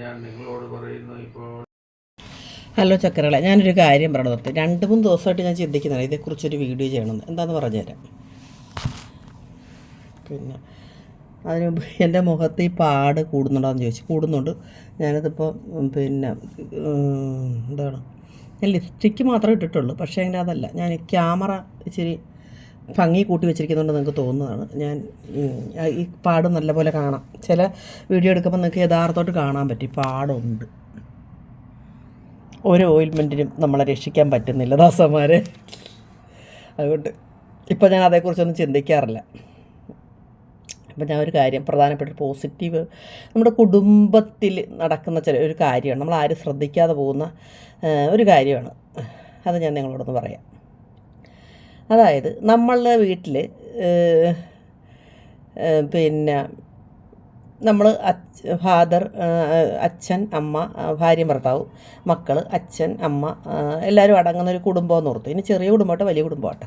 ഞാൻ നിങ്ങളോട് പറയുന്നു. ഹലോ ചക്കരകളെ ഞാനൊരു കാര്യം പറഞ്ഞു നിർത്തി. രണ്ട് മൂന്ന് ദിവസമായിട്ട് ഞാൻ ചിന്തിക്കുന്നതാണ് ഇതേക്കുറിച്ചൊരു വീഡിയോ ചെയ്യണമെന്ന്. എന്താന്ന് പറഞ്ഞുതരാം പിന്നെ അതിന് എന്റെ മുഖത്ത് ഈ പാട് കൂടുന്നുണ്ടോയെന്ന് ചോദിച്ചു. കൂടുന്നുണ്ട്. ഞാനതിപ്പോൾ പിന്നെ എന്താണ്? ഞാൻ ലിപ്സ്റ്റിക്ക് മാത്രമേ ഇട്ടിട്ടുള്ളൂ. പക്ഷേ അങ്ങനെ അതല്ല ഞാൻ ക്യാമറ ഇച്ചിരി ഭംഗി കൂട്ടി വെച്ചിരിക്കുന്നുണ്ട് നിങ്ങൾക്ക് തോന്നുന്നതാണ്. ഞാൻ ഈ പാട് നല്ലപോലെ കാണാം. ചില വീഡിയോ എടുക്കുമ്പോൾ നിങ്ങൾക്ക് യഥാർത്ഥമായിട്ട് കാണാൻ പറ്റും. പാടുണ്ട്. ഒരു ഓയിൽമെന്റിനും നമ്മളെ രക്ഷിക്കാൻ പറ്റുന്നില്ല ദാസന്മാരെ. അതുകൊണ്ട് ഇപ്പോൾ ഞാൻ അതേക്കുറിച്ചൊന്നും ചിന്തിക്കാറില്ല. അപ്പം ഞാൻ ഒരു കാര്യം പ്രധാനപ്പെട്ട ഒരു പോസിറ്റീവ് നമ്മുടെ കുടുംബത്തിൽ നടക്കുന്ന ചില ഒരു കാര്യമാണ്. നമ്മൾ ആരും ശ്രദ്ധിക്കാതെ പോകുന്ന ഒരു കാര്യമാണ്. അത് ഞാൻ നിങ്ങളോടൊന്ന് പറയാം. അതായത് നമ്മളുടെ വീട്ടിൽ പിന്നെ നമ്മൾ ഫാദർ അച്ഛൻ അമ്മ ഭാര്യ ഭർത്താവ് മക്കൾ അച്ഛൻ അമ്മ എല്ലാവരും അടങ്ങുന്ന ഒരു കുടുംബം എന്ന് ഓർത്തു. ഇനി ചെറിയ കുടുംബമാട്ടെ വലിയ കുടുംബമാട്ടെ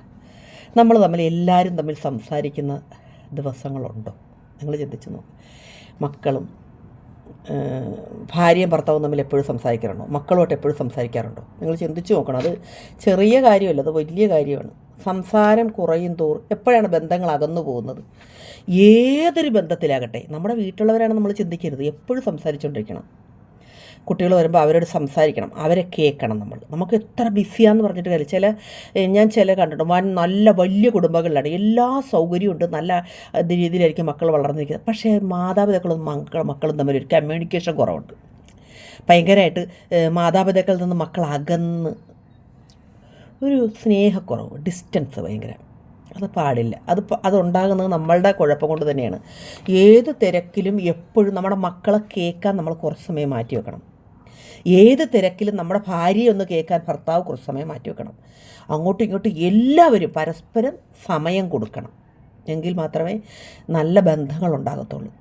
നമ്മൾ തമ്മിൽ എല്ലാവരും തമ്മിൽ സംസാരിക്കുന്ന ദിവസങ്ങളുണ്ടോ. നിങ്ങൾ ചിന്തിച്ചു നോക്കും. മക്കളും ഭാര്യയും ഭർത്താവും തമ്മിൽ എപ്പോഴും സംസാരിക്കാറുണ്ടോ? മക്കളുമായിട്ട് എപ്പോഴും സംസാരിക്കാറുണ്ടോ? നിങ്ങൾ ചിന്തിച്ചു നോക്കണം. അത് ചെറിയ കാര്യമല്ല അത് വലിയ കാര്യമാണ്. സംസാരം കുറയും തോറും എപ്പോഴാണ് ബന്ധങ്ങൾ അകന്നു പോകുന്നത്? ഏതൊരു ബന്ധത്തിലാകട്ടെ നമ്മുടെ വീട്ടിലുള്ളവരാണ് നമ്മൾ ചിന്തിക്കരുത്. എപ്പോഴും സംസാരിച്ചുകൊണ്ടിരിക്കണം. കുട്ടികൾ വരുമ്പോൾ അവരോട് സംസാരിക്കണം. അവരെ കേൾക്കണം നമ്മൾ നമുക്ക് എത്ര ബിസിയാന്ന് പറഞ്ഞിട്ട് കാര്യം ചില ഞാൻ ചില കണ്ടിട്ടുണ്ട്. വൻ നല്ല വലിയ കുടുംബങ്ങളിലാണ്. എല്ലാ സൗകര്യവും ഉണ്ട്. നല്ല രീതിയിലായിരിക്കും മക്കൾ വളർന്നിരിക്കുന്നത്. പക്ഷേ മാതാപിതാക്കളും മക്കൾ മക്കളും തമ്മിൽ ഒരു കമ്മ്യൂണിക്കേഷൻ കുറവുണ്ട്. ഭയങ്കരമായിട്ട് മാതാപിതാക്കളിൽ നിന്ന് മക്കൾ അകന്ന് ഒരു സ്നേഹക്കുറവ് ഡിസ്റ്റൻസ് ഭയങ്കര. അത് പാടില്ല. അത് അതുണ്ടാകുന്നത് നമ്മളുടെ കുഴപ്പം കൊണ്ട് തന്നെയാണ്. ഏത് തിരക്കിലും എപ്പോഴും നമ്മുടെ മക്കളെ കേൾക്കാൻ നമ്മൾ കുറച്ച് സമയം മാറ്റി വെക്കണം ഏത് തിരക്കിലും നമ്മുടെ ഭാര്യയെ ഒന്ന് കേൾക്കാൻ ഭർത്താവ് കുറച്ച് സമയം മാറ്റി വെക്കണം. അങ്ങോട്ടും ഇങ്ങോട്ടും എല്ലാവരും പരസ്പരം സമയം കൊടുക്കണം. എങ്കിൽ മാത്രമേ നല്ല ബന്ധങ്ങൾ ഉണ്ടാകത്തുള്ളൂ.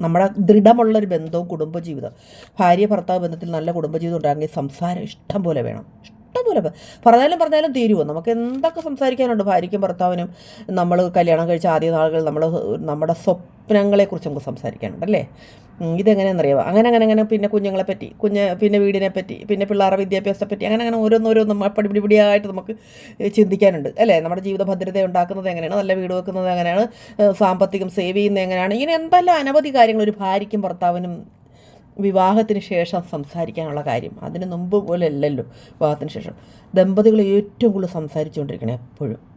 നമ്മുടെ ദൃഢമുള്ളൊരു ബന്ധവും കുടുംബജീവിതം ഭാര്യ ഭർത്താവ് ബന്ധത്തിൽ നല്ല കുടുംബജീവിതം ഉണ്ടാകണമെങ്കിൽ സംസാരം ഇഷ്ടം പോലെ വേണം. പോലെ പറഞ്ഞാലും പറഞ്ഞാലും തീരുമോ നമുക്ക് എന്തൊക്കെ സംസാരിക്കാനുണ്ട്? ഭാര്യയ്ക്കും ഭർത്താവിനും നമ്മൾ കല്യാണം കഴിച്ച ആദ്യ നാളുകൾ നമ്മൾ നമ്മുടെ സ്വപ്നങ്ങളെക്കുറിച്ച് നമുക്ക് സംസാരിക്കാനുണ്ട് അല്ലേ? ഇതെങ്ങനെയാണെന്നറിയാമോ അങ്ങനെ അങ്ങനെ അങ്ങനെ പിന്നെ കുഞ്ഞുങ്ങളെ പറ്റി കുഞ്ഞ് പിന്നെ വീടിനെ പറ്റി പിന്നെ പിള്ളേരുടെ വിദ്യാഭ്യാസത്തെ പറ്റി അങ്ങനെ അങ്ങനെ ഓരോന്നോരോന്നും പടിപിടിപിടിയായിട്ട് നമുക്ക് ചിന്തിക്കാനുണ്ട് അല്ലേ? നമ്മുടെ ജീവിത ഭദ്രത ഉണ്ടാക്കുന്നത് എങ്ങനെയാണ്? നല്ല വീട് വെക്കുന്നത് എങ്ങനെയാണ്? സാമ്പത്തികം സേവ് ചെയ്യുന്നത് എങ്ങനെയാണ്? ഇങ്ങനെ എന്തെല്ലാം അനവധി കാര്യങ്ങൾ ഒരു ഭാര്യയ്ക്കും ഭർത്താവിനും വിവാഹത്തിന് ശേഷം സംസാരിക്കാനുള്ള കാര്യം. അതിന് മുമ്പ് പോലെ അല്ലല്ലോ വിവാഹത്തിന് ശേഷം. ദമ്പതികൾ ഏറ്റവും കൂടുതൽ സംസാരിച്ചുകൊണ്ടിരിക്കണം എപ്പോഴും.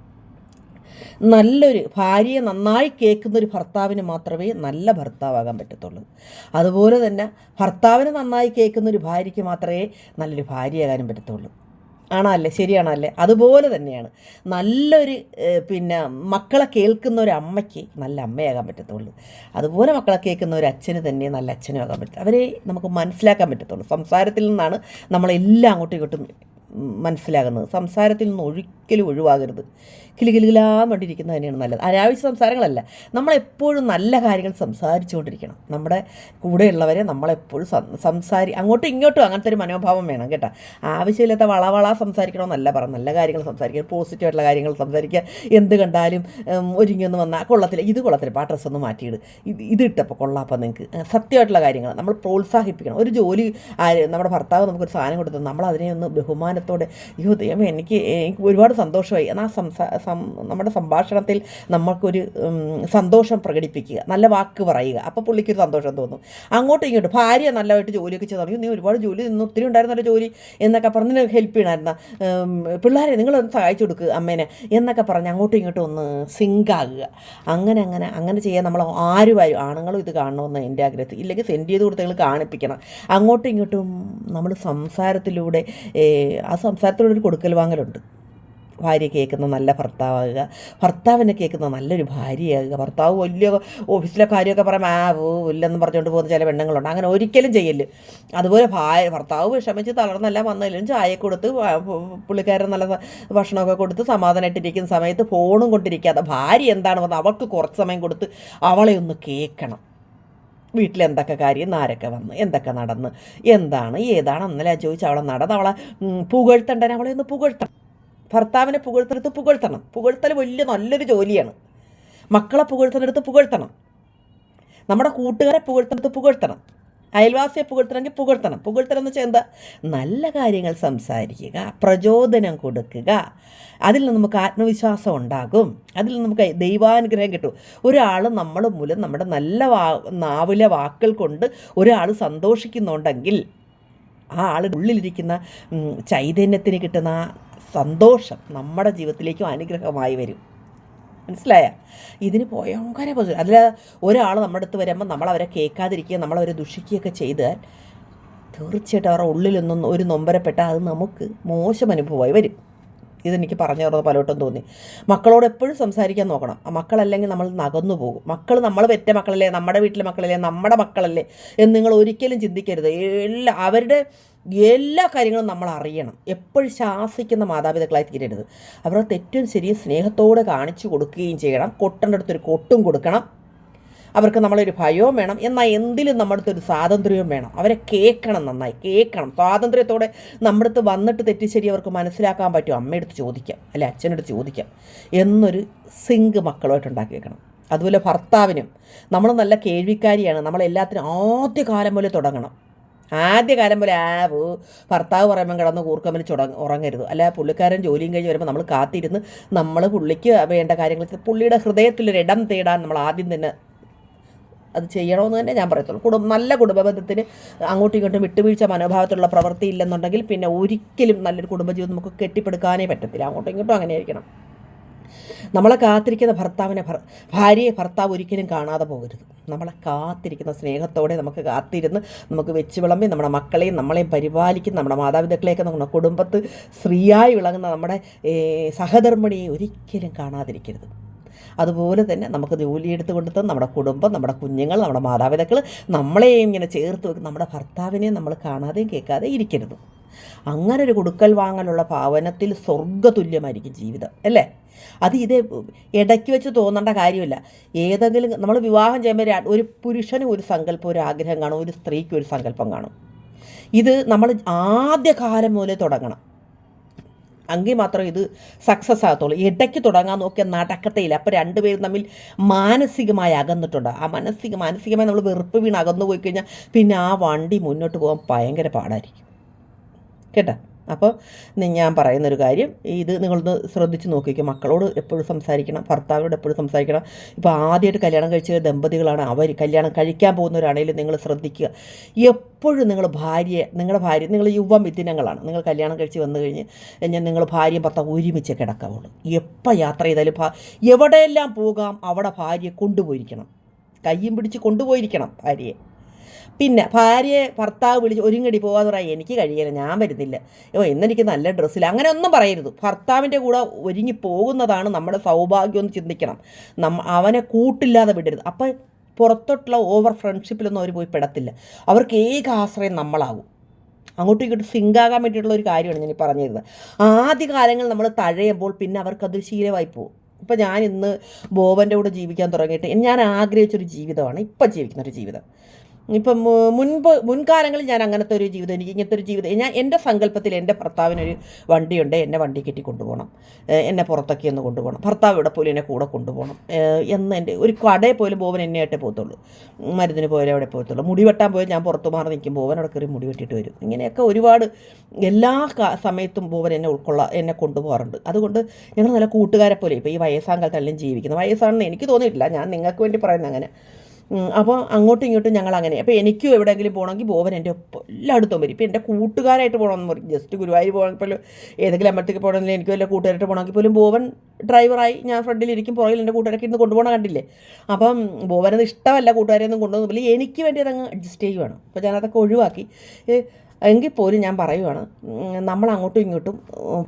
നല്ലൊരു ഭാര്യയെ നന്നായി കേൾക്കുന്ന ഒരു ഭർത്താവിന് മാത്രമേ നല്ല ഭർത്താവാകാൻ പറ്റത്തുള്ളൂ. അതുപോലെ തന്നെ ഭർത്താവിനെ നന്നായി കേൾക്കുന്ന ഒരു ഭാര്യയ്ക്ക് മാത്രമേ നല്ലൊരു ഭാര്യയാകാനും പറ്റത്തുള്ളൂ. ആണോ ശരിയാണല്ലേ? അതുപോലെ തന്നെയാണ്. നല്ലൊരു പിന്നെ മക്കളെ കേൾക്കുന്ന ഒരു അമ്മയ്ക്ക് നല്ല അമ്മയാകാൻ പറ്റത്തുള്ളൂ. അതുപോലെ മക്കളെ കേൾക്കുന്ന ഒരു അച്ഛന് തന്നെ നല്ല അച്ഛനും ആകാൻ പറ്റും അവരെ നമുക്ക് മനസ്സിലാക്കാൻ പറ്റത്തുള്ളൂ. സംസാരത്തിൽ നിന്നാണ് നമ്മളെല്ലാം അങ്ങോട്ടും ഇങ്ങോട്ടും മനസ്സിലാകുന്നത്. സംസാരത്തിൽ നിന്ന് ഒരിക്കലും ഒഴിവാകരുത്. കിലുകിലുകിലാൻ വേണ്ടിയിരിക്കുന്നത് തന്നെയാണ് നല്ലത്. അനാവശ്യ സംസാരങ്ങളല്ല. നമ്മളെപ്പോഴും നല്ല കാര്യങ്ങൾ സംസാരിച്ചുകൊണ്ടിരിക്കണം. നമ്മുടെ കൂടെയുള്ളവരെ നമ്മളെപ്പോഴും സംസാരി അങ്ങോട്ടും ഇങ്ങോട്ടും അങ്ങനത്തെ ഒരു മനോഭാവം വേണം കേട്ടോ. ആവശ്യമില്ലാത്ത വളവള സംസാരിക്കണമെന്നല്ല പറ നല്ല കാര്യങ്ങൾ സംസാരിക്കുക പോസിറ്റീവായിട്ടുള്ള കാര്യങ്ങൾ സംസാരിക്കുക. എന്ത് കണ്ടാലും ഒരുങ്ങി ഒരുങ്ങിയൊന്ന് വന്നാൽ കൊള്ളത്തില്ല. ഇത് കൊള്ളത്തില്ല. ആ ഡ്രസ്സ് ഒന്ന് മാറ്റിയിട്. ഇത് ഇത് ഇട്ടപ്പോൾ കൊള്ളാപ്പം നിങ്ങൾക്ക് സത്യമായിട്ടുള്ള കാര്യങ്ങൾ നമ്മൾ പ്രോത്സാഹിപ്പിക്കണം. ഒരു ജോലി നമ്മുടെ ഭർത്താവ് നമുക്കൊരു സാധനം കൊടുത്ത് നമ്മൾ അതിനെ ഒന്ന് ബഹുമാനത്തോടെ അയ്യോ ദൈവം എനിക്ക് എനിക്ക് ഒരുപാട് സന്തോഷമായി. എന്നാൽ സംസാ നമ്മുടെ സംഭാഷണത്തിൽ നമ്മൾക്കൊരു ഉം, സന്തോഷം പ്രകടിപ്പിക്കുക നല്ല വാക്ക് പറയുക. അപ്പോൾ പുള്ളിക്കൊരു സന്തോഷം തോന്നും. അങ്ങോട്ടും ഇങ്ങോട്ടും ഭാര്യ നല്ലതായിട്ട് ജോലിയൊക്കെ ചെയ്ത്. തുടങ്ങി നീ ഒരുപാട് ജോലി നിന്ന് ഒത്തിരി ഉണ്ടായിരുന്നല്ലോ ജോലി എന്നൊക്കെ പറഞ്ഞ് നിനക്ക് ഹെൽപ്പ് ചെയ്യണമായിരുന്ന പിള്ളേരെ നിങ്ങളൊന്ന് സഹായിച്ചു കൊടുക്കുക അമ്മേനെ എന്നൊക്കെ പറഞ്ഞ് അങ്ങോട്ടും ഇങ്ങോട്ടും ഒന്ന് സിങ്കാകുക അങ്ങനെ അങ്ങനെ അങ്ങനെ ചെയ്യാൻ നമ്മൾ ആരും ആണുങ്ങളും ഇത് കാണണമെന്ന് എന്റെ ആഗ്രഹത്തിൽ ഇല്ലെങ്കിൽ സെൻഡ് ചെയ്ത് കൊടുത്ത് നിങ്ങൾ കാണിപ്പിക്കണം. അങ്ങോട്ടും ഇങ്ങോട്ടും നമ്മൾ സംസാരത്തിലൂടെ ഒരു കൊടുക്കൽ വാങ്ങലുണ്ട്. ഭാര്യ കേൾക്കുന്ന നല്ല ഭർത്താവാകുക ഭർത്താവിനെ കേൾക്കുന്ന നല്ലൊരു ഭാര്യയാകുക. ഭർത്താവ് വലിയ ഓഫീസിലെ കാര്യമൊക്കെ പറയാം ആ ഓ ഇല്ലെന്ന് പറഞ്ഞുകൊണ്ട് പോകുന്ന ചില പെണ്ണുങ്ങളുണ്ട്. അങ്ങനെ ഒരിക്കലും ചെയ്യൽ. അതുപോലെ ഭാര്യ ഭർത്താവ് വിഷമിച്ച് തളർന്നല്ല വന്നതിലും ചായ കൊടുത്ത് പുള്ളിക്കാരൻ നല്ല ഭക്ഷണമൊക്കെ കൊടുത്ത് സമാധാനമായിട്ടിരിക്കുന്ന സമയത്ത് ഫോണും കൊണ്ടിരിക്കാതെ ഭാര്യ എന്താണ് വന്നത് അവൾക്ക് കുറച്ച് സമയം കൊടുത്ത് അവളെ ഒന്ന് കേൾക്കണം. വീട്ടിൽ എന്തൊക്കെ കാര്യം? ആരൊക്കെ വന്ന്. എന്തൊക്കെ നടന്ന്? എന്താണ്? ഏതാണ്? അന്നലെ ചോദിച്ചു അവളെ നടന്ന് അവളെ ഉം, പുകഴ്ത്തണ്ടനെ അവളെ ഒന്ന് പുകഴ്ത്തണം. ഭർത്താവിനെ പുകഴ്ത്തെടുത്ത് പുകഴ്ത്തണം. പുകഴ്ത്തൽ വലിയ നല്ലൊരു ജോലിയാണ്. മക്കളെ പുകഴ്ത്തലെടുത്ത് പുകഴ്ത്തണം. നമ്മുടെ കൂട്ടുകാരെ പുകഴ്ത്തെടുത്ത് പുകഴ്ത്തണം. അയൽവാസിയെ പുകഴ്ത്തണമെങ്കിൽ പുകഴ്ത്തണം. പുകഴ്ത്തണം എന്ന് വെച്ചാൽ എന്താ? നല്ല കാര്യങ്ങൾ സംസാരിക്കുക പ്രചോദനം കൊടുക്കുക. അതിൽ നമുക്ക് ആത്മവിശ്വാസം ഉണ്ടാകും. അതിൽ നമുക്ക് ദൈവാനുഗ്രഹം കിട്ടും. ഒരാൾ നമ്മൾ മൂലം നമ്മുടെ നല്ല വാ നാവിലെ വാക്കുകൾ കൊണ്ട് ഒരാൾ സന്തോഷിക്കുന്നുണ്ടെങ്കിൽ ആ ആൾ ഉള്ളിലിരിക്കുന്ന ചൈതന്യത്തിന് കിട്ടുന്ന സന്തോഷം നമ്മുടെ ജീവിതത്തിലേക്കും അനുഗ്രഹമായി വരും. മനസ്സിലായ? ഇതിന് ഭയങ്കര പോസിറ്റീവ് അതിൽ ഒരാൾ നമ്മുടെ അടുത്ത് വരുമ്പോൾ നമ്മളവരെ കേൾക്കാതിരിക്കുക നമ്മളവരെ ദുഷിക്കുകയൊക്കെ ചെയ്താൽ തീർച്ചയായിട്ടും അവരുടെ ഉള്ളിലൊന്നും ഒരു നൊമ്പരപ്പെട്ടാൽ അത് നമുക്ക് മോശം അനുഭവമായി വരും. ഇതെനിക്ക് പറഞ്ഞു തന്നത് പലവട്ടം തോന്നി. മക്കളോട് എപ്പോഴും സംസാരിക്കാൻ നോക്കണം. ആ മക്കളല്ലെങ്കിൽ നമ്മൾ നകന്നു പോകും. മക്കൾ നമ്മൾ പെറ്റ മക്കളല്ലേ നമ്മുടെ വീട്ടിലെ മക്കളല്ലേ നമ്മുടെ മക്കളല്ലേ എന്ന് നിങ്ങൾ ഒരിക്കലും ചിന്തിക്കരുത്. എല്ലാ അവരുടെ എല്ലാ കാര്യങ്ങളും നമ്മൾ അറിയണം. എപ്പോഴും ശാസിക്കുന്ന മാതാപിതാക്കളായി തീരരുത്. അവരുടെ തെറ്റും ശരിയും സ്നേഹത്തോടെ കാണിച്ചു കൊടുക്കുകയും ചെയ്യണം. കൊട്ടന്റെ അടുത്തൊരു കൊട്ടും കൊടുക്കണം. അവർക്ക് നമ്മളൊരു ഭയവും വേണം. എന്നാൽ എന്തിലും നമ്മുടെ ഒരു സ്വാതന്ത്ര്യവും വേണം. അവരെ കേൾക്കണം നന്നായി. കേൾക്കണം. സ്വാതന്ത്ര്യത്തോടെ നമ്മുടെ അടുത്ത് വന്നിട്ട് തെറ്റി ശരി അവർക്ക് മനസ്സിലാക്കാൻ പറ്റും അമ്മയെടുത്ത് ചോദിക്കാം. അല്ലെ അച്ഛനടുത്ത് ചോദിക്കാം. എന്നൊരു സിങ്ക് മക്കളുമായിട്ട് ഉണ്ടാക്കി വെക്കണം. അതുപോലെ ഭർത്താവിനും നമ്മൾ നല്ല കേൾവിക്കാരിയാണ്. നമ്മളെല്ലാത്തിനും ആദ്യ കാലം പോലെ തുടങ്ങണം. ആദ്യകാലം പോലെ ആ ഭർത്താവ് പറയുമ്പോൾ കിടന്ന് കൂർക്കമ്മൽ ചുടങ്ങ ഉറങ്ങരുത്. അല്ല പുള്ളിക്കാരൻ ജോലിയും കഴിഞ്ഞ് വരുമ്പോൾ നമ്മൾ കാത്തിരുന്ന് നമ്മൾ പുള്ളിക്ക് വേണ്ട കാര്യങ്ങൾ പുള്ളിയുടെ ഹൃദയത്തിലൊരിടം തേടാൻ നമ്മൾ ആദ്യം തന്നെ അത് ചെയ്യണമെന്ന് തന്നെ ഞാൻ പറയത്തുള്ളൂ. കുടുംബ നല്ല കുടുംബബന്ധത്തിന് അങ്ങോട്ടും ഇങ്ങോട്ടും വിട്ടുവീഴ്ച മനോഭാവത്തിലുള്ള പ്രവൃത്തി ഇല്ലെന്നുണ്ടെങ്കിൽ പിന്നെ ഒരിക്കലും നല്ലൊരു കുടുംബജീവിതം നമുക്ക് കെട്ടിപ്പടുക്കാനേ പറ്റത്തില്ല. അങ്ങോട്ടും ഇങ്ങോട്ടും അങ്ങനെ ആയിരിക്കണം നമ്മളെ കാത്തിരിക്കുന്ന ഭർത്താവിനെ ഭർ ഭാര്യയെ ഭർത്താവ് ഒരിക്കലും കാണാതെ പോകരുത്. നമ്മളെ കാത്തിരിക്കുന്ന സ്നേഹത്തോടെ നമുക്ക് കാത്തിരുന്ന് നമുക്ക് വെച്ച് വിളമ്പി നമ്മുടെ മക്കളെയും നമ്മളെയും പരിപാലിക്കുന്ന നമ്മുടെ മാതാപിതാക്കളെയൊക്കെ നമ്മുടെ കുടുംബത്ത് സ്ത്രീയായി വിളങ്ങുന്ന നമ്മുടെ സഹധർമ്മിണിയെ ഒരിക്കലും കാണാതിരിക്കരുത്. അതുപോലെ തന്നെ നമുക്ക് ജോലിയെടുത്ത് കൊടുത്ത് നമ്മുടെ കുടുംബം നമ്മുടെ കുഞ്ഞുങ്ങൾ നമ്മുടെ മാതാപിതാക്കൾ നമ്മളെയും ഇങ്ങനെ ചേർത്ത് വെക്കും. നമ്മുടെ ഭർത്താവിനെ നമ്മൾ കാണാതെയും കേൾക്കാതെ ഇരിക്കരുത്. അങ്ങനെ ഒരു കൊടുക്കൽ വാങ്ങലുള്ള ഭാവനത്തിൽ സ്വർഗതുല്യമായിരിക്കും ജീവിതം അല്ലേ? അത് ഇതേ ഇടയ്ക്ക് വെച്ച് തോന്നേണ്ട കാര്യമില്ല. ഏതെങ്കിലും നമ്മൾ വിവാഹം ചെയ്യുമ്പോൾ ഒരു പുരുഷന് ഒരു സങ്കല്പം ഒരു ആഗ്രഹം കാണും ഒരു സ്ത്രീക്ക് ഒരു സങ്കല്പം കാണും. ഇത് നമ്മൾ ആദ്യകാലം മുതലേ തുടങ്ങണം. എങ്കിൽ മാത്രം ഇത് സക്സസ് ആകത്തുള്ളൂ. ഇടയ്ക്ക് തുടങ്ങാൻ നോക്കിയാൽ നടക്കത്തേയില്ല. അപ്പോൾ രണ്ടുപേരും തമ്മിൽ മാനസികമായി അകന്നിട്ടുണ്ട്. ആ മാനസിക മാനസികമായി നമ്മൾ വെറുപ്പ് വീണ് അകന്നു പോയി കഴിഞ്ഞാൽ പിന്നെ ആ വണ്ടി മുന്നോട്ട് പോകാൻ ഭയങ്കര പാടായിരിക്കും. കേട്ടോ? അപ്പോൾ ഞാൻ പറയുന്നൊരു കാര്യം ഇത് നിങ്ങളൊന്ന് ശ്രദ്ധിച്ച് നോക്കിക്കും. മക്കളോട് എപ്പോഴും സംസാരിക്കണം ഭർത്താവിനോട് എപ്പോഴും സംസാരിക്കണം. ഇപ്പോൾ ആദ്യമായിട്ട് കല്യാണം കഴിച്ച ദമ്പതികളാണ് അവർ. കല്യാണം കഴിക്കാൻ പോകുന്നവരാണെങ്കിലും നിങ്ങൾ ശ്രദ്ധിക്കുക. എപ്പോഴും നിങ്ങൾ ഭാര്യയെ നിങ്ങളുടെ ഭാര്യ നിങ്ങൾ യുവ മിഥുനങ്ങളാണ്. നിങ്ങൾ കല്യാണം കഴിച്ച് വന്നു കഴിഞ്ഞ് കഴിഞ്ഞാൽ നിങ്ങൾ ഭാര്യയും ഭർത്താവ് ഒരുമിച്ച് കിടക്കാവുള്ളൂ. എപ്പോൾ യാത്ര ചെയ്താലും എവിടെയെല്ലാം പോകാം അവിടെ ഭാര്യയെ കൊണ്ടുപോയിരിക്കണം. കയ്യും പിടിച്ച് കൊണ്ടുപോയിരിക്കണം ഭാര്യയെ. പിന്നെ ഭാര്യയെ ഭർത്താവ് വിളിച്ച് ഒരുങ്ങടി പോവാന്ന് പറയാൻ എനിക്ക് കഴിയില്ല ഞാൻ വരുന്നില്ല. ഓ ഇന്നെനിക്ക് നല്ല ഡ്രസ്സില്ല അങ്ങനെ ഒന്നും പറയരുത്. ഭർത്താവിന്റെ കൂടെ ഒരുങ്ങി പോകുന്നതാണ് നമ്മുടെ സൗഭാഗ്യം എന്ന് ചിന്തിക്കണം. നമ്മ അവനെ കൂട്ടില്ലാതെ വിടരുത്. അപ്പം പുറത്തോട്ടുള്ള ഓവർ ഫ്രണ്ട്ഷിപ്പിലൊന്നും അവർ പോയി പെടത്തില്ല. അവർക്ക് ഏക ആശ്രയം നമ്മളാകും അങ്ങോട്ടും ഇങ്ങോട്ടും സിങ്കാകാൻ വേണ്ടിയിട്ടുള്ള ഒരു കാര്യമാണ് ഞാൻ പറഞ്ഞിരുന്നത്. ആദ്യ കാലങ്ങൾ നമ്മൾ തഴയുമ്പോൾ പിന്നെ അവർക്കതൊരു ശീലമായി പോകും ഇപ്പം ഞാൻ ഇന്ന് ബോബന്റെ കൂടെ ജീവിക്കാൻ തുടങ്ങിയിട്ട് ഞാൻ ആഗ്രഹിച്ചൊരു ജീവിതമാണ്. ഇപ്പം ജീവിക്കുന്ന ഒരു ജീവിതം. ഇപ്പം മുൻപ് മുൻകാലങ്ങളിൽ ഞാൻ അങ്ങനത്തെ ഒരു ജീവിതം എനിക്ക് ഇങ്ങനത്തെ ഒരു ജീവിതം ഞാൻ എന്റെ സങ്കല്പത്തിൽ എന്റെ ഭർത്താവിനൊരു വണ്ടിയുണ്ട് എന്നെ വണ്ടി കെട്ടി കൊണ്ടുപോകണം. എന്നെ പുറത്തൊക്കെ ഒന്ന് കൊണ്ടുപോകണം. ഭർത്താവ് ഇവിടെ പോലും എന്നെ കൂടെ കൊണ്ടുപോകണം. എന്ന് എന്റെ ഒരു കടയിൽ പോലും ബോവൻ എന്നെ ആയിട്ടേ പോകത്തുള്ളൂ. മരുന്നിന് പോയാലും അവിടെ പോകത്തുള്ളൂ. മുടി വെട്ടാൻ പോയാൽ ഞാൻ പുറത്ത് മാറി നിൽക്കും ബോവൻ അവിടെ കയറി മുടി വെട്ടിയിട്ട് വരും. ഇങ്ങനെയൊക്കെ ഒരുപാട് എല്ലാ സമയത്തും ബോവൻ എന്നെ ഉൾക്കൊള്ള എന്നെ കൊണ്ടുപോകാറുണ്ട്. അതുകൊണ്ട് ഞങ്ങൾ നല്ല കൂട്ടുകാരെ പോലെ ഇപ്പോൾ ഈ വയസ്സാം കാലത്തെല്ലാം ജീവിക്കുന്നത് വയസ്സാണെന്ന് എനിക്ക് തോന്നിയിട്ടില്ല. ഞാൻ നിങ്ങൾക്ക് വേണ്ടി പറയുന്നത് അങ്ങനെ. അപ്പോൾ അങ്ങോട്ടും ഇങ്ങോട്ടും ഞങ്ങൾ അങ്ങനെ അപ്പോൾ എനിക്കും എവിടെയെങ്കിലും പോകണമെങ്കിൽ ബോവൻ എന്റെ ഒപ്പം എല്ലായിടത്തും വരും. ഇപ്പോൾ എന്റെ കൂട്ടുകാരായിട്ട് പോകണമെന്ന് പറയും. ജസ്റ്റ് ഗുരുവായൂർ പോകണമെങ്കിൽ പോലും ഏതെങ്കിലും അമ്പലത്തേക്ക് പോകണമെങ്കിൽ എനിക്ക് വല്ല കൂട്ടുകാരായിട്ട് പോകണമെങ്കിൽ പോലും ബോവൻ ഡ്രൈവറായി ഞാൻ ഫ്രണ്ടിലിരിക്കും പുറകിൽ എന്റെ കൂട്ടുകാരൊക്കെ ഇന്ന് കൊണ്ടുപോകണം കണ്ടില്ലേ? അപ്പം ബോവനത് ഇഷ്ടമല്ല കൂട്ടുകാരെയൊന്നും കൊണ്ടുപോകുന്നില്ല എനിക്ക് വേണ്ടി അതങ്ങ് അഡ്ജസ്റ്റ് ചെയ്യുവാണ്. അപ്പോൾ ഞാനതൊക്കെ ഒഴിവാക്കി. എങ്കിൽ പോലും ഞാൻ പറയുവാണ് നമ്മൾ അങ്ങോട്ടും ഇങ്ങോട്ടും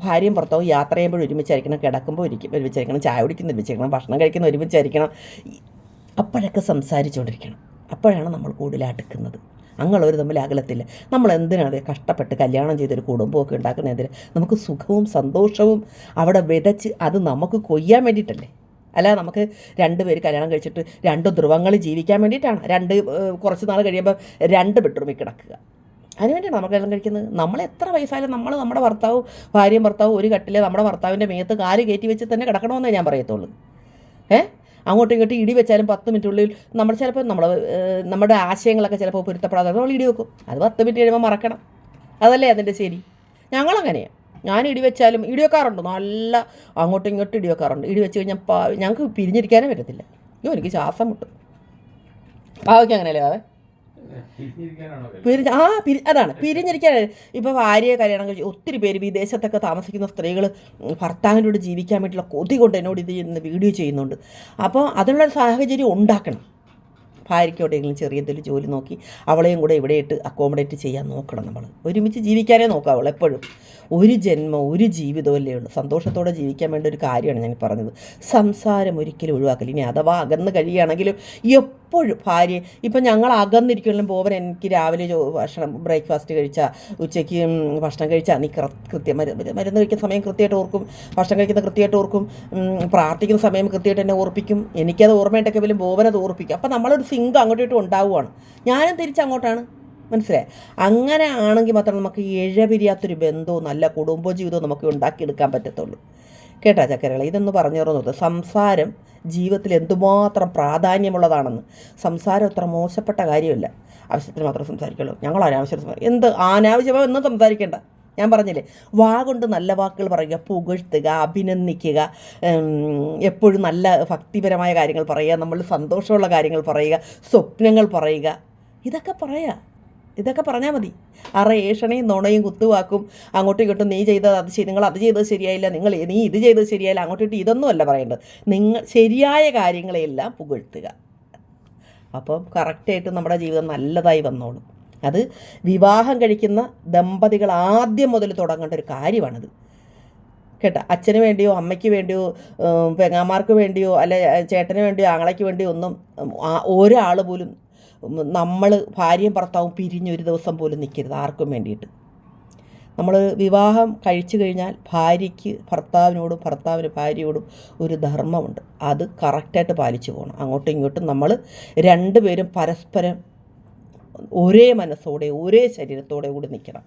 ഭാര്യയും ഭർത്താവും യാത്ര ചെയ്യുമ്പോൾ ഒരുമിച്ചായിരിക്കണം കിടക്കുമ്പോൾ ഒരുമിച്ചായിരിക്കണം ചായ കുടിക്കുന്ന ഒരുമിച്ചായിരിക്കണം ഭക്ഷണം കഴിക്കുന്ന ഒരുമിച്ചായിരിക്കണം. അപ്പോഴൊക്കെ സംസാരിച്ചുകൊണ്ടിരിക്കണം. അപ്പോഴാണ് നമ്മൾ കൂടുതൽ അടുക്കുന്നത്. ഒരു തമ്മിൽ അകലത്തില്ല. നമ്മൾ എന്തിനാണ് കഷ്ടപ്പെട്ട് കല്യാണം ചെയ്തൊരു കുടുംബമൊക്കെ ഉണ്ടാക്കുന്നതിന് നമുക്ക് സുഖവും സന്തോഷവും അവിടെ വിതച്ച് അത് നമുക്ക് കൊയ്യാൻ വേണ്ടിയിട്ടല്ലേ? അല്ല നമുക്ക് രണ്ട് പേര് കല്യാണം കഴിച്ചിട്ട് രണ്ട് ധ്രുവങ്ങൾ ജീവിക്കാൻ വേണ്ടിയിട്ടാണ്. രണ്ട് കുറച്ച് നാൾ കഴിയുമ്പോൾ രണ്ട് ബെഡ്റൂമിൽ കിടക്കുക. അതിനുവേണ്ടിയാണ് നമ്മൾ കല്യാണം കഴിക്കുന്നത്. നമ്മൾ എത്ര വയസ്സായാലും നമ്മൾ നമ്മുടെ ഭർത്താവും ഭാര്യയും ഭർത്താവും ഒരു കട്ടിലെ നമ്മുടെ ഭർത്താവിന്റെ മേത്ത് കാൽ കയറ്റി വെച്ച് തന്നെ കിടക്കണമെന്നേ ഞാൻ പറയത്തുള്ളൂ. ഏ? അങ്ങോട്ടും ഇങ്ങോട്ടും ഇടി വെച്ചാലും പത്ത് മിനിറ്റുള്ളിൽ നമ്മൾ ചിലപ്പോൾ നമ്മൾ നമ്മുടെ ആശയങ്ങളൊക്കെ ചിലപ്പോൾ പൊരുത്തപ്പെടാതെ നമ്മൾ ഇടി വെക്കും. അത് പത്ത് മിനിറ്റ് കഴിയുമ്പോൾ മറക്കണം. അതല്ലേ അതിന്റെ ശരി? ഞങ്ങളങ്ങനെയാണ് ഞാൻ ഇടി വെച്ചാലും ഇടി വെക്കാറുണ്ട്. നല്ല അങ്ങോട്ടും ഇങ്ങോട്ടും ഇടി വെക്കാറുണ്ട്. ഇടി വെച്ച് കഴിഞ്ഞാൽ പാ ഞങ്ങൾക്ക് പിരിഞ്ഞിരിക്കാനേ പറ്റത്തില്ല. അയ്യോ എനിക്ക് ശ്വാസം മുട്ടും. പാവയ്ക്ക് അങ്ങനെയല്ലേ പിരിഞ്ഞ് ആ പിരി അതാണ് പിരിഞ്ഞിരിക്കാൻ ഇപ്പോൾ ഭാര്യയെ കല്യാണം കഴിച്ച് ഒത്തിരി പേര് വിദേശത്തൊക്കെ താമസിക്കുന്ന സ്ത്രീകൾ ഭർത്താവിന്റെ കൂടെ ജീവിക്കാൻ വേണ്ടിയിട്ടുള്ള കൊതി കൊണ്ട് എന്നോട് ഇത് ഇന്ന് വീഡിയോ ചെയ്യുന്നുണ്ട്. അപ്പോൾ അതിനുള്ള സാഹചര്യം ഉണ്ടാക്കണം. ഭാര്യയ്ക്ക് എവിടെയെങ്കിലും ചെറിയ എന്തെങ്കിലും ജോലി നോക്കി അവളെയും കൂടെ ഇവിടെ ഇട്ട് അക്കോമഡേറ്റ് ചെയ്യാൻ നോക്കണം നമ്മൾ ഒരുമിച്ച് ജീവിക്കാനേ നോക്കാവുള്ളൂ എപ്പോഴും. ഒരു ജന്മം ഒരു ജീവിതമല്ലേ ഉള്ളൂ. സന്തോഷത്തോടെ ജീവിക്കാൻ വേണ്ട ഒരു കാര്യമാണ് ഞാൻ പറഞ്ഞത്. സംസാരം ഒരിക്കലും ഒഴിവാക്കില്ല ഇനി അഥവാ അകന്ന് കഴിയുകയാണെങ്കിലും എപ്പോഴും ഭാര്യ ഇപ്പം ഞങ്ങൾ അകന്നിരിക്കുമല്ലോ ബോബൻ എനിക്ക് രാവിലെ ഭക്ഷണം ബ്രേക്ക്ഫാസ്റ്റ് കഴിച്ചാൽ ഉച്ചയ്ക്ക് ഭക്ഷണം കഴിച്ചാൽ നീ കൃത്യം മരുന്ന് മരുന്ന് കഴിക്കുന്ന സമയം കൃത്യമായിട്ട് ഓർക്കും ഭക്ഷണം കഴിക്കുന്ന കൃത്യമായിട്ട് ഓർക്കും പ്രാർത്ഥിക്കുന്ന സമയം കൃത്യമായിട്ട് എന്നെ ഓർപ്പിക്കും എനിക്കത് ഓർമ്മയുണ്ടൊക്കെ പോലും ബോബനത് ഓർപ്പിക്കും. അപ്പം നമ്മളൊരു സിങ്ക് അങ്ങോട്ടും ഉണ്ടാവുകയാണ് ഞാനും തിരിച്ചങ്ങോട്ടാണ്. മനസ്സിലായി? അങ്ങനെ ആണെങ്കിൽ മാത്രമേ നമുക്ക് ഇഴപിരിയാത്തൊരു ബന്ധവും നല്ല കുടുംബ ജീവിതവും നമുക്ക് ഉണ്ടാക്കിയെടുക്കാൻ പറ്റത്തുള്ളൂ. കേട്ടാ ചക്കരകളെ ഇതൊന്ന് പറഞ്ഞു തരുന്നത് സംസാരം ജീവിതത്തിൽ എന്തുമാത്രം പ്രാധാന്യമുള്ളതാണെന്ന്. സംസാരം അത്ര മോശപ്പെട്ട കാര്യമല്ല. ആവശ്യത്തിന് മാത്രം സംസാരിക്കുള്ളൂ. ഞങ്ങൾ അനാവശ്യം എന്ത് അനാവശ്യമായി ഒന്നും സംസാരിക്കേണ്ട. ഞാൻ പറഞ്ഞില്ലേ വാ കൊണ്ട് നല്ല വാക്കുകൾ പറയുക പുകഴ്ത്തുക അഭിനന്ദിക്കുക എപ്പോഴും നല്ല ഭക്തിപരമായ കാര്യങ്ങൾ പറയുക നമ്മൾ സന്തോഷമുള്ള കാര്യങ്ങൾ പറയുക സ്വപ്നങ്ങൾ പറയുക ഇതൊക്കെ പറയുക ഇതൊക്കെ പറഞ്ഞാൽ മതി. അറ ഏഷണയും നുണയും കുത്തുവാക്കും. അങ്ങോട്ടും ഇങ്ങോട്ടും നീ ചെയ്തത് അത് ശരി നിങ്ങൾ അത് ചെയ്തത് ശരിയായില്ല. നിങ്ങൾ നീ ഇത് ചെയ്തത് ശരിയായില്ല. അങ്ങോട്ടും ഇതൊന്നുമല്ല പറയേണ്ടത്. നിങ്ങൾ ശരിയായ കാര്യങ്ങളെല്ലാം പുകഴ്ത്തുക. അപ്പം കറക്റ്റായിട്ട് നമ്മുടെ ജീവിതം നല്ലതായി വന്നോളും. അത് വിവാഹം കഴിക്കുന്ന ദമ്പതികൾ ആദ്യം മുതൽ തുടങ്ങേണ്ട ഒരു കാര്യമാണിത്. കേട്ടോ? അച്ഛന് വേണ്ടിയോ അമ്മയ്ക്ക് വേണ്ടിയോ പെങ്ങാമാർക്ക് വേണ്ടിയോ അല്ലെ ചേട്ടന് വേണ്ടിയോ ആങ്ങളയ്ക്ക് വേണ്ടിയോ ഒന്നും ഒരാൾ പോലും നമ്മൾ ഭാര്യയും ഭർത്താവും പിരിഞ്ഞ് ഒരു ദിവസം പോലും നിൽക്കരുത് ആർക്കും വേണ്ടിയിട്ട്. നമ്മൾ വിവാഹം കഴിച്ചു കഴിഞ്ഞാൽ ഭാര്യയ്ക്ക് ഭർത്താവിനോടും ഭർത്താവിന് ഭാര്യയോടും ഒരു ധർമ്മമുണ്ട്. അത് കറക്റ്റായിട്ട് പാലിച്ചു പോകണം അങ്ങോട്ടും ഇങ്ങോട്ടും നമ്മൾ രണ്ടുപേരും പരസ്പരം ഒരേ മനസ്സോടെ ഒരേ ശരീരത്തോടെ കൂടി നിൽക്കണം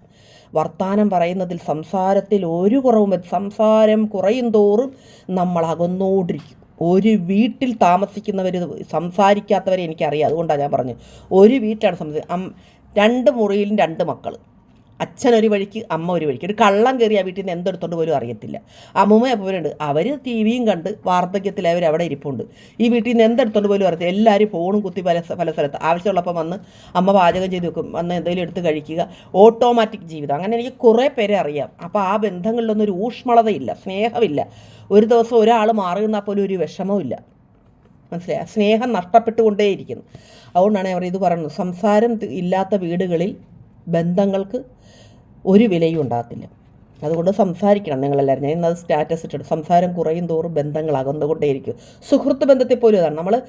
വർത്തമാനം പറയുന്നതിൽ സംസാരത്തിൽ ഒരു കുറവും സംസാരം കുറയും തോറും നമ്മൾ അകന്നോണ്ടിരിക്കും ഒരു വീട്ടിൽ താമസിക്കുന്നവർ സംസാരിക്കാത്തവരെ എനിക്കറിയാം. അതുകൊണ്ടാണ് ഞാൻ പറഞ്ഞത്. ഒരു വീട്ടാണ് സംസാരിക്കുക രണ്ട് മുറിയിലും രണ്ട് മക്കൾ അച്ഛൻ ഒരു വഴിക്ക് അമ്മ ഒരു വഴിക്ക്. ഒരു കള്ളം കയറി ആ വീട്ടിൽ നിന്ന് എന്തെടുത്തോണ്ട് പോലും അറിയത്തില്ല. അമ്മൂമ്മ എപ്പോഴുണ്ട് അവർ ടി വിയും കണ്ട് വാർദ്ധക്യത്തിൽ അവർ അവിടെ ഇരിപ്പുണ്ട്. ഈ വീട്ടിൽ നിന്ന് എന്തെടുത്തോണ്ട് പോലും അറിയത്തില്ല. എല്ലാവരും ഫോണും കുത്തി പല പല സ്ഥലത്ത്. ആവശ്യമുള്ളപ്പോൾ വന്ന് അമ്മ പാചകം ചെയ്ത് വെക്കും. വന്ന് എന്തെങ്കിലും എടുത്ത് കഴിക്കുക. ഓട്ടോമാറ്റിക് ജീവിതം. അങ്ങനെ എനിക്ക് കുറേ പേരെ അറിയാം. അപ്പോൾ ആ ബന്ധങ്ങളിലൊന്നും ഒരു ഊഷ്മളതയില്ല. സ്നേഹമില്ല. ഒരു ദിവസം ഒരാൾ മാറി നിന്നാൽ പോലും ഒരു വിഷമവും മനസ്സിലായി? സ്നേഹം നഷ്ടപ്പെട്ടുകൊണ്ടേയിരിക്കുന്നു. അതുകൊണ്ടാണ് അവർ ഇത് പറയുന്നത്. സംസാരം ഇല്ലാത്ത വീടുകളിൽ ബന്ധങ്ങൾക്ക് ഒരു വിലയും ഉണ്ടാകത്തില്ല. അതുകൊണ്ട് സംസാരിക്കണം നിങ്ങളെല്ലാവരും. ഞാൻ ഇന്നത് സ്റ്റാറ്റസ് ഇട്ടിട്ട് സംസാരം കുറയും തോറും ബന്ധങ്ങൾ അകന്നുകൊണ്ടേയിരിക്കും സുഹൃത്ത് ബന്ധത്തെ പോലും അതാണ് നമ്മൾ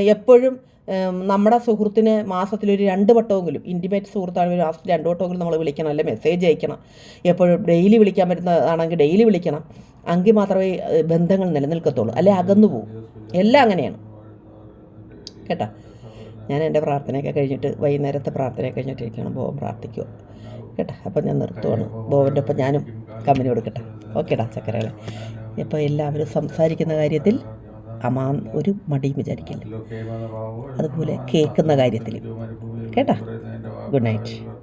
എപ്പോഴും നമ്മുടെ സുഹൃത്തിനെ മാസത്തിലൊരു രണ്ട് വട്ടമെങ്കിലും ഇന്റിമേറ്റ് സുഹൃത്താണെങ്കിൽ മാസത്തിൽ രണ്ട് വട്ടമെങ്കിലും നമ്മൾ വിളിക്കണം അല്ലെങ്കിൽ മെസ്സേജ് അയക്കണം. എപ്പോഴും ഡെയിലി വിളിക്കാൻ പറ്റുന്നതാണെങ്കിൽ ഡെയിലി വിളിക്കണം. എങ്കിൽ മാത്രമേ ബന്ധങ്ങൾ നിലനിൽക്കത്തുള്ളൂ. അല്ലെ അകന്നു പോകും. എല്ലാം അങ്ങനെയാണ്. കേട്ടോ? ഞാൻ എന്റെ പ്രാർത്ഥനയൊക്കെ കഴിഞ്ഞിട്ട് വൈകുന്നേരത്തെ പ്രാർത്ഥനയൊക്കെ കഴിഞ്ഞിട്ട് ഇരിക്കണം ബോവൻ പ്രാർത്ഥിക്കുക. കേട്ടോ? അപ്പം ഞാൻ നിർത്തുവാണ്. ബോവന്റെ ഒപ്പം ഞാനും കമ്പനി കൊടുക്കട്ടെ. ഓക്കേടാ ചക്കരകളെ. ഇപ്പോൾ എല്ലാവരും സംസാരിക്കുന്ന കാര്യത്തിൽ അമാൻ ഒരു മടിയും വിചാരിക്കില്ല. അതുപോലെ കേൾക്കുന്ന കാര്യത്തിൽ കേട്ടാ? Good night.